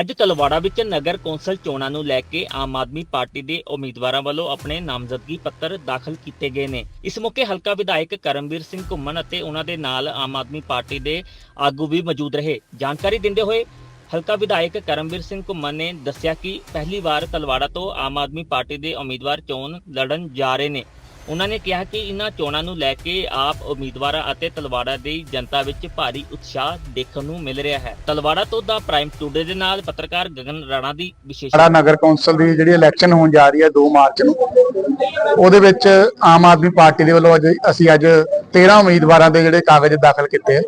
ਅੱਜ ਤਲਵਾੜਾ ਵਿੱਚ ਨਗਰ ਕੌਂਸਲ ਚੋਣਾਂ ਨੂੰ ਲੈ ਕੇ ਆਮ ਆਦਮੀ ਪਾਰਟੀ ਦੇ ਉਮੀਦਵਾਰਾਂ ਵੱਲੋਂ ਆਪਣੇ ਨਾਮਜ਼ਦਗੀ ਪੱਤਰ ਦਾਖਲ ਕੀਤੇ ਗਏ ਨੇ। ਇਸ ਮੌਕੇ ਹਲਕਾ ਵਿਧਾਇਕ ਕਰਮਵੀਰ ਸਿੰਘ ਘੁੰਮਣ ਅਤੇ ਉਹਨਾਂ ਦੇ ਨਾਲ ਆਮ ਆਦਮੀ ਪਾਰਟੀ ਦੇ ਆਗੂ ਵੀ ਮੌਜੂਦ ਰਹੇ। ਜਾਣਕਾਰੀ ਦਿੰਦੇ ਹੋਏ ਹਲਕਾ ਵਿਧਾਇਕ ਕਰਮਵੀਰ ਸਿੰਘ ਘੁੰਮਣ ਨੇ ਦੱਸਿਆ ਕਿ ਪਹਿਲੀ ਵਾਰ ਤਲਵਾੜਾ ਤੋਂ ਆਮ ਆਦਮੀ ਪਾਰਟੀ ਦੇ ਉਮੀਦਵਾਰ ਚੋਣ ਲੜਨ ਜਾ ਰਹੇ ਨੇ। ਉਹਨਾਂ ਨੇ ਕਿਹਾ ਕਿ ਇਹਨਾਂ ਚੋਣਾਂ ਨੂੰ ਲੈ ਕੇ ਆਪ ਉਮੀਦਵਾਰਾਂ ਅਤੇ ਤਲਵਾੜਾ ਦੀ ਜਨਤਾ ਵਿੱਚ ਭਾਰੀ ਉਤਸ਼ਾਹ ਦੇਖਣ ਨੂੰ ਮਿਲ ਰਿਹਾ ਹੈ। ਤਲਵਾੜਾ ਤੋਂ ਦਾ ਪ੍ਰਾਈਮ ਟੂਡੇ ਦੇ ਨਾਲ ਪੱਤਰਕਾਰ ਗਗਨ ਰਾਣਾ ਦੀ ਵਿਸ਼ੇਸ਼ ਸਾਡਾ ਨਗਰ ਕੌਂਸਲ ਦੀ ਜਿਹੜੀ ਇਲੈਕਸ਼ਨ ਹੋਣ ਜਾ ਰਹੀ ਹੈ 2 ਮਾਰਚ ਨੂੰ, ਉਹਦੇ ਵਿੱਚ ਆਮ ਆਦਮੀ ਪਾਰਟੀ ਦੇ ਵੱਲੋਂ ਅੱਜ ਅਸੀਂ ਅੱਜ 13 ਉਮੀਦਵਾਰਾਂ ਦੇ ਜਿਹੜੇ ਕਾਗਜ਼ ਦਾਖਲ ਕੀਤੇ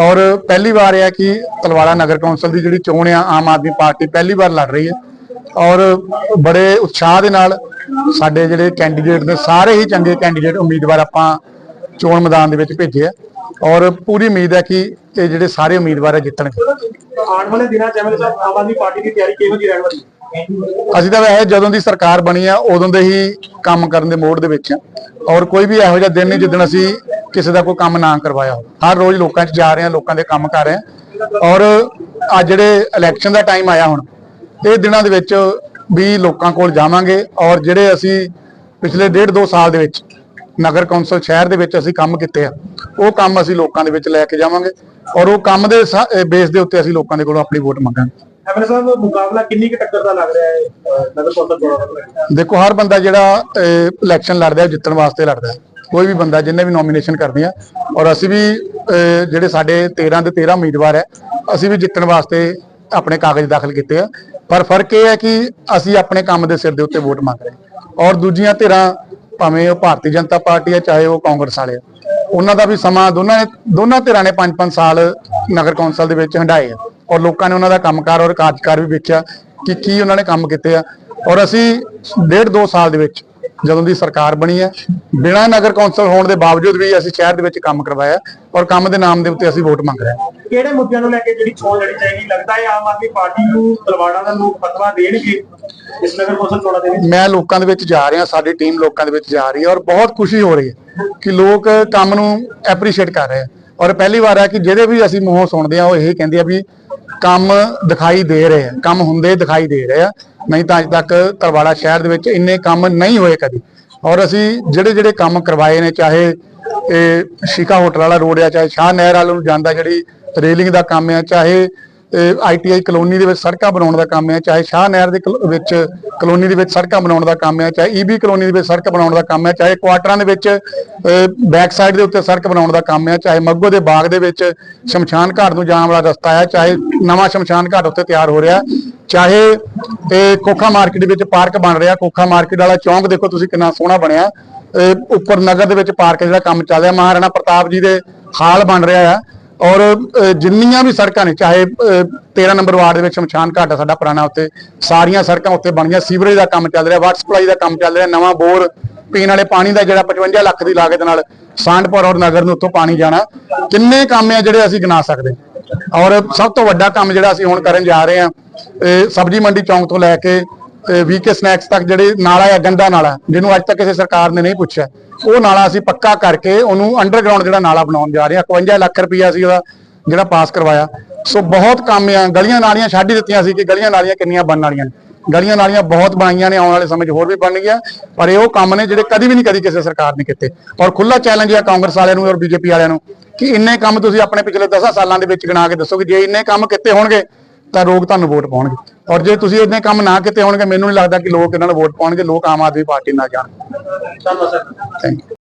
ਔਰ ਪਹਿਲੀ ਵਾਰ ਇਹ ਹੈ ਕਿ ਤਲਵਾੜਾ ਨਗਰ ਕੌਂਸਲ ਦੀ ਜਿਹੜੀ ਚੋਣ ਆ, ਆਮ ਆਦਮੀ ਪਾਰਟੀ ਪਹਿਲੀ ਵਾਰ ਲੜ ਰਹੀ ਹੈ। ਔਰ ਬੜੇ ਉਤਸ਼ਾਹ ਦੇ ਨਾਲ ਸਾਡੇ ਜਿਹੜੇ ਕੈਂਡੀਡੇਟ ਨੇ ਸਾਰੇ ਹੀ ਚੰਗੇ ਕੈਂਡੀਡੇਟ ਉਮੀਦਵਾਰ ਆਪਾਂ ਚੋਣ ਮੈਦਾਨ ਦੇ ਵਿੱਚ ਭੇਜੇ ਆ। ਔਰ ਪੂਰੀ ਉਮੀਦ ਹੈ ਕਿ ਇਹ ਜਿਹੜੇ ਸਾਰੇ ਉਮੀਦਵਾਰ ਆ ਜਿੱਤਣਗੇ। ਆਉਣ ਵਾਲੇ ਦਿਨਾਂ ਚ ਐਮਐਲਏ ਸਾਹਿਬ ਆਮ ਆਦਮੀ ਪਾਰਟੀ ਦੀ ਤਿਆਰੀ ਕਿਹੋ ਜਿਹੀ ਰਹਿਣ ਵਾਲੀ ਹੈ? ਅਸੀਂ ਤਾਂ ਵੈਸੇ ਜਦੋਂ ਦੀ ਸਰਕਾਰ ਬਣੀ ਆ ਉਦੋਂ ਦੇ ਹੀ ਕੰਮ ਕਰਨ ਦੇ ਮੋੜ ਦੇ ਵਿੱਚ ਆ। ਔਰ ਕੋਈ ਵੀ ਇਹੋ ਜਿਹਾ ਦਿਨ ਨਹੀਂ ਜਿੱਦਣ ਅਸੀਂ ਕਿਸੇ ਦਾ ਕੋਈ ਕੰਮ ਨਾ ਕਰਵਾਇਆ ਹੋ ਹਰ ਰੋਜ਼ ਲੋਕਾਂ 'ਚ ਜਾ ਰਹੇ ਆ ਲੋਕਾਂ ਦੇ ਕੰਮ ਕਰ ਰਹੇ ਆ। ਔਰ ਆ ਜਿਹੜੇ ਇਲੈਕਸ਼ਨ ਦਾ ਟਾਈਮ ਆਇਆ ਹੁਣ ਇਹ ਦਿਨਾਂ ਦੇ ਵਿੱਚ ਵੀ ਲੋਕਾਂ ਕੋਲ ਜਾਵਾਂਗੇ ਔਰ ਜਿਹੜੇ ਅਸੀਂ ਪਿਛਲੇ ਡੇਢ ਦੋ ਸਾਲ ਦੇ ਵਿੱਚ ਨਗਰ ਕੌਂਸਲ ਸ਼ਹਿਰ ਦੇ ਵਿੱਚ ਅਸੀਂ ਕੰਮ ਕੀਤੇ ਆ ਉਹ ਕੰਮ ਅਸੀਂ ਲੋਕਾਂ ਦੇ ਵਿੱਚ ਲੈ ਕੇ ਜਾਵਾਂਗੇ ਔਰ ਉਹ ਕੰਮ ਦੇ ਬੇਸ ਦੇ ਉੱਤੇ ਅਸੀਂ ਲੋਕਾਂ ਦੇ ਕੋਲੋਂ ਆਪਣੀ ਵੋਟ ਮੰਗਾਂਗੇ ਐਮਐਲਏ ਸਾਹਿਬ ਮੁਕਾਬਲਾ ਕਿੰਨੀ ਕੁ ਟੱਕਰ ਦਾ ਲੱਗ ਰਿਹਾ ਹੈ ਅਹ, ਨਗਰ ਕੌਂਸਲ ਚੋਣਾਂ ਦਾ ਲੈ ਕੇ? ਦੇਖੋ ਹਰ ਬੰਦਾ ਜਿਹੜਾ ਇਲੈਕਸ਼ਨ ਲੜਦਾ ਹੈ ਉਹ ਜਿੱਤਣ ਵਾਸਤੇ ਲੜਦਾ ਹੈ ਕੋਈ ਵੀ ਬੰਦਾ ਜਿਹਨੇ ਵੀ ਨੋਮੀਨੇਸ਼ਨ ਕਰਦੇ ਆ ਔਰ ਅਸੀਂ ਵੀ ਜਿਹੜੇ ਸਾਡੇ 13 ਦੇ 13 ਉਮੀਦਵਾਰ ਹੈ ਅਸੀਂ ਵੀ ਜਿੱਤਣ ਵਾਸਤੇ ਆਪਣੇ ਕਾਗਜ਼ ਦਾਖਲ ਕੀਤੇ ਆ ਪਰ ਫ਼ਰਕ ਇਹ ਹੈ ਕਿ ਅਸੀਂ ਆਪਣੇ ਕੰਮ ਦੇ ਸਿਰ ਦੇ ਉੱਤੇ ਵੋਟ ਮੰਗ ਰਹੇ ਔਰ ਦੂਜੀਆਂ ਧਿਰਾਂ, ਭਾਵੇਂ ਉਹ ਭਾਰਤੀ ਜਨਤਾ ਪਾਰਟੀ ਹੈ, ਚਾਹੇ ਉਹ ਕਾਂਗਰਸ ਵਾਲੇ ਉਹਨਾਂ ਦਾ ਵੀ ਸਮਾਂ ਦੋਨਾਂ ਨੇ, ਦੋਨਾਂ ਧਿਰਾਂ ਨੇ 5-5 ਸਾਲ ਨਗਰ ਕੌਂਸਲ ਦੇ ਵਿੱਚ ਹੰਡਾਏ ਔਰ ਲੋਕਾਂ ਨੇ ਉਹਨਾਂ ਦਾ ਕੰਮਕਾਰ ਔਰ ਕਾਰਜਕਾਰ ਵੀ ਵੇਖਿਆ ਕਿ ਕੀ ਉਹਨਾਂ ਨੇ ਕੰਮ ਕੀਤੇ ਆ। ਔਰ ਅਸੀਂ ਡੇਢ ਦੋ ਸਾਲ ਦੇ ਵਿੱਚ ਜਦੋਂ ਦੀ ਸਰਕਾਰ ਬਣੀ ਹੈ, ਬਿਨਾਂ ਨਗਰ ਕੌਂਸਲ ਹੋਣ ਦੇ ਬਾਵਜੂਦ ਵੀ ਅਸੀਂ ਸ਼ਹਿਰ ਦੇ ਵਿੱਚ ਕੰਮ ਕਰਵਾਇਆ ਔਰ ਕੰਮ ਦੇ ਨਾਮ ਦੇ ਉੱਤੇ ਅਸੀਂ ਵੋਟ ਮੰਗ ਰਹੇ ਹਾਂ। ਕਿਹੜੇ ਮੁੱਦਿਆਂ ਨੂੰ ਲੈ ਕੇ ਜਿਹੜੀ ਚੋਣ ਲੜੀ ਜਾਏਗੀ? ਲੱਗਦਾ ਹੈ ਆਮ ਆਦਮੀ ਪਾਰਟੀ ਨੂੰ ਤਲਵਾੜਾ ਦਾ ਲੋਕ ਫਤਵਾ ਦੇਣਗੇ ਇਸ ਨਗਰ ਕੌਂਸਲ ਚੋਣਾਂ ਦੇ ਵਿੱਚ? ਮੈਂ ਲੋਕਾਂ ਦੇ ਵਿੱਚ ਜਾ ਰਿਹਾ, ਸਾਡੀ ਟੀਮ ਲੋਕਾਂ ਦੇ ਵਿੱਚ ਜਾ ਰਹੀ ਹੈ ਔਰ ਬਹੁਤ ਖੁਸ਼ੀ ਹੋ ਰਹੀ ਹੈ ਕਿ ਲੋਕ ਕੰਮ ਨੂੰ ਐਪਰੀਸ਼ੀਏਟ ਕਰ ਰਹੇ ਆ ਔਰ ਪਹਿਲੀ ਵਾਰ ਹੈ ਕਿ ਜਿਹਦੇ ਵੀ ਅਸੀਂ ਮੂੰਹੋਂ ਸੁਣਦੇ ਆ ਉਹ ਇਹ ਕਹਿੰਦੇ ਆ ਵੀ ਕੰਮ ਦਿਖਾਈ ਦੇ ਰਹੇ ਆ ਕੰਮ ਹੁੰਦੇ ਦਿਖਾਈ ਦੇ ਰਹੇ ਆ ਨਹੀਂ ਤਾਂ ਅੱਜ ਤੱਕ ਤਰਵਾੜਾ ਸ਼ਹਿਰ ਦੇ ਵਿੱਚ ਇੰਨੇ ਕੰਮ ਨਹੀਂ ਹੋਏ ਕਦੀ। ਔਰ ਅਸੀਂ ਜਿਹੜੇ ਜਿਹੜੇ ਕੰਮ ਕਰਵਾਏ ਨੇ, ਚਾਹੇ ਇਹ ਸ਼ਿਕਾ ਹੋਟਲ ਵਾਲਾ ਰੋਡ ਆ, ਚਾਹੇ ਸ਼ਾਹ ਨਹਿਰ ਵਾਲ ਨੂੰ ਜਾਂਦਾ ਜਿਹੜੀ ਰੇਲਿੰਗ ਦਾ ਕੰਮ ਹੈ ਚਾਹੇ ਆਈਟੀਆਈ ਕਲੋਨੀ ਦੇ ਵਿੱਚ ਸੜਕਾਂ ਬਣਾਉਣ ਦਾ ਕੰਮ ਹੈ ਚਾਹੇ ਸ਼ਾਹ ਨਹਿਰ ਦੇ ਵਿੱਚ ਕਲੋਨੀ ਦੇ ਵਿੱਚ ਸੜਕਾਂ ਬਣਾਉਣ ਦਾ ਕੰਮ ਹੈ ਚਾਹੇ ਈਬੀ ਕਲੋਨੀ ਦੇ ਵਿੱਚ ਸੜਕ ਬਣਾਉਣ ਦਾ ਕੰਮ ਹੈ ਚਾਹੇ ਕੁਆਟਰਾਂ ਦੇ ਵਿੱਚ ਬੈਕ ਸਾਈਡ ਦੇ ਉੱਤੇ ਸੜਕ ਬਣਾਉਣ ਦਾ ਕੰਮ ਹੈ ਚਾਹੇ ਮੱਗੋ ਦੇ ਬਾਗ ਦੇ ਵਿੱਚ ਸ਼ਮਸ਼ਾਨ ਘਾਟ ਨੂੰ ਜਾਣ ਵਾਲਾ ਰਸਤਾ ਹੈ ਚਾਹੇ ਨਵਾਂ ਸ਼ਮਸ਼ਾਨ ਘਾਟ ਉੱਤੇ ਤਿਆਰ ਹੋ ਰਿਹਾ, ਚਾਹੇ, ਇਹ, ਕੋਖਾ ਮਾਰਕੀਟ ਵਿੱਚ ਪਾਰਕ ਬਣ ਰਿਹਾ, ਕੋਖਾ ਮਾਰਕੀਟ ਵਾਲਾ ਚੌਂਕ ਦੇਖੋ ਤੁਸੀਂ ਕਿੰਨਾ ਸੋਹਣਾ ਬਣਿਆ ਇਹ ਉੱਪਰ ਨਗਰ ਦੇ ਵਿੱਚ ਪਾਰਕ ਜਿਹੜਾ ਕੰਮ ਚੱਲ ਰਿਹਾ, ਮਹਾਰਾਣਾ ਪ੍ਰਤਾਪ ਜੀ ਦੇ ਹਾਲ ਬਣ ਰਿਹਾ ਹੈ ਔਰ ਜਿੰਨੀਆਂ ਵੀ ਸੜਕਾਂ ਨੇ ਚਾਹੇ ਅ, 13 ਨੰਬਰ ਵਾਰਡ ਦੇ ਵਿੱਚ ਸ਼ਮਸ਼ਾਨ ਘਾਟ ਆ ਸਾਡਾ ਪੁਰਾਣਾ ਉੱਤੇ ਸਾਰੀਆਂ ਸੜਕਾਂ ਉੱਤੇ ਬਣੀਆਂ ਸੀਵਰੇਜ ਦਾ ਕੰਮ ਚੱਲ ਰਿਹਾ ਵਾਟਰ ਸਪਲਾਈ ਦਾ ਕੰਮ ਚੱਲ ਰਿਹਾ ਨਵਾਂ ਬੋਰ ਪੀਣ ਵਾਲੇ ਪਾਣੀ ਦਾ ਜਿਹੜਾ 55 ਲੱਖ ਦੀ ਲਾਗਤ ਨਾਲ ਸਾਂਡਪੁਰ ਔਰ ਨਗਰ ਨੂੰ ਉੱਥੋਂ ਪਾਣੀ ਜਾਣਾ। ਕਿੰਨੇ ਕੰਮ ਆ ਜਿਹੜੇ ਅਸੀਂ ਗਿਣਾ ਸਕਦੇ। ਔਰ ਸਭ ਤੋਂ ਵੱਡਾ ਕੰਮ ਜਿਹੜਾ ਅਸੀਂ ਹੁਣ ਕਰਨ ਜਾ ਰਹੇ ਹਾਂ ਇਹ ਸਬਜ਼ੀ ਮੰਡੀ ਚੌਂਕ ਤੋਂ ਲੈ ਕੇ ਵੀਕੇ ਸਨੈਕਸ ਤੱਕ ਜਿਹੜੇ ਨਾਲਾ ਹੈ ਗੰਦਾ ਨਾਲਾ, ਜਿਹਨੂੰ ਅੱਜ ਤੱਕ ਕਿਸੇ ਸਰਕਾਰ ਨੇ ਨਹੀਂ ਪੁੱਛਿਆ। ਉਹ ਨਾਲਾ ਅਸੀਂ ਪੱਕਾ ਕਰਕੇ ਉਹਨੂੰ ਅੰਡਰਗਰਾਉਂਡ ਜਿਹੜਾ ਨਾਲਾ ਬਣਾਉਣ ਜਾ ਰਹੇ ਹਾਂ। 51 ਲੱਖ ਰੁਪਈਆ ਸੀ ਉਹਦਾ ਜਿਹੜਾ ਪਾਸ ਕਰਵਾਇਆ। ਸੋ ਬਹੁਤ ਕੰਮ ਆ, ਗਲੀਆਂ ਨਾਲੀਆਂ ਛੱਡ ਹੀ ਦਿੱਤੀਆਂ ਸੀ ਕਿ ਗਲੀਆਂ ਨਾਲੀਆਂ ਕਿੰਨੀਆਂ ਬਣਨ ਵਾਲੀਆਂ ਨੇ। ਗਲੀਆਂ ਨਾਲੀਆਂ ਬਹੁਤ ਬਣਾਈਆਂ ਨੇ, ਆਉਣ ਵਾਲੇ ਸਮੇਂ 'ਚ ਹੋਰ ਵੀ ਬਣਨਗੀਆਂ ਪਰ ਇਹ ਉਹ ਕੰਮ ਨੇ ਜਿਹੜੇ ਕਦੀ ਵੀ ਨਹੀਂ ਕਦੀ ਕਿਸੇ ਸਰਕਾਰ ਨੇ ਕੀਤੇ। ਔਰ ਖੁੱਲਾ ਚੈਲੰਜ ਹੈ ਕਾਂਗਰਸ ਵਾਲਿਆਂ ਨੂੰ ਔਰ ਬੀਜੇਪੀ ਵਾਲਿਆਂ ਨੂੰ ਕਿ ਇੰਨੇ ਕੰਮ ਤੁਸੀਂ ਆਪਣੇ ਪਿਛਲੇ 10 ਸਾਲਾਂ ਦੇ ਵਿੱਚ ਗਿਣਾ ਕੇ ਦੱਸੋ ਕਿ ਜੇ ਇੰਨੇ ਕੰਮ ਕੀਤੇ ਹੋਣਗੇ ਤਾਂ ਲੋਕ ਤੁਹਾਨੂੰ ਵੋਟ ਪਾਉਣਗੇ। ਔਰ ਜੇ ਤੁਸੀਂ ਇੰਨੇ ਕੰਮ ਨਾ ਕੀਤੇ ਹੋਣਗੇ ਮੈਨੂੰ ਨਹੀਂ ਲੱਗਦਾ ਕਿ ਲੋਕ ਇਹਨਾਂ ਨੂੰ ਵੋਟ ਪਾਉਣਗੇ ਲੋਕ ਆਮ ਆਦਮੀ ਪਾਰਟੀ ਨਾਲ ਜਾਣ ਧੰਨਵਾਦ ਸਰ। Thank you